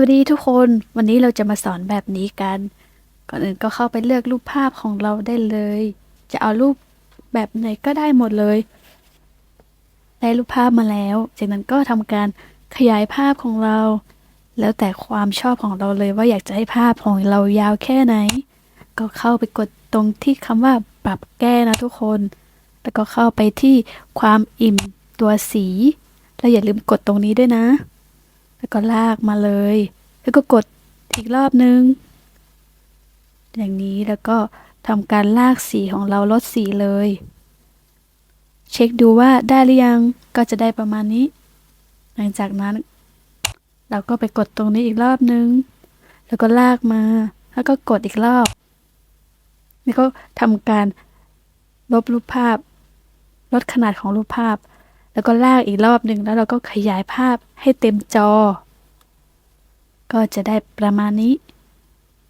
วัสดีทุกคนวันนี้เราจะมาสอนแบบนี้กัน ก่อนอื่นก็เข้าไปเลือกรูปภาพของเราได้เลย จะเอารูปแบบไหนก็ได้หมดเลย ได้รูปภาพมาแล้ว จากนั้นก็ทำการขยายภาพของเรา แล้วแต่ความชอบของเราเลยว่าอยากจะให้ภาพของเรายาวแค่ไหน ก็เข้าไปกดตรงที่คำว่าปรับแก้นะทุกคน แล้วก็เข้าไปที่ความอิ่มตัวสี แล้วอย่าลืมกดตรงนี้ด้วยนะ แล้วก็ลากมาเลย แล้วก็กดอีกรอบนึง อย่างนี้แล้วก็ทำการลากสีของเราลดสีเลย เช็คดูว่าได้หรือยังก็จะได้ประมาณนี้ หลังจากนั้น เราก็ไปกดตรงนี้อีกรอบนึง แล้วก็ลากมา แล้วก็กดอีกรอบแล้วก็ทำการลบรูปภาพ ลดขนาดของรูปภาพ แล้วก็ลากอีกรอบหนึ่งแล้วเราก็ขยายภาพให้เต็มจอ ก็จะได้ประมาณนี้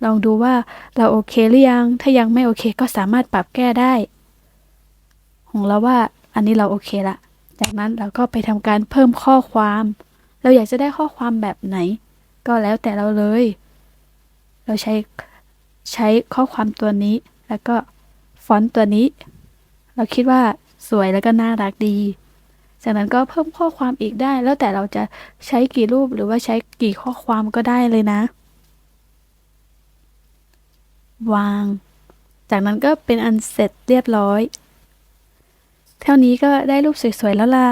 ลองดูว่าเราโอเคหรือยัง ถ้ายังไม่โอเคก็สามารถปรับแก้ได้ของเราว่าอันนี้เราโอเคละ จากนั้นเราก็ไปทำการเพิ่มข้อความ เราอยากจะได้ข้อความแบบไหน ก็แล้วแต่เราเลย เราใช้ใช้ข้อความตัวนี้ แล้วก็ฟอนต์ตัวนี้ เราคิดว่าสวยแล้วก็น่ารักดี จากนั้นก็เพิ่มข้อความอีกได้ แล้วแต่เราจะใช้กี่รูปหรือว่าใช้กี่ข้อความก็ได้เลยนะ วาง จากนั้นก็เป็นอันเสร็จเรียบร้อย เท่านี้ก็ได้รูปสวยๆแล้วล่ะ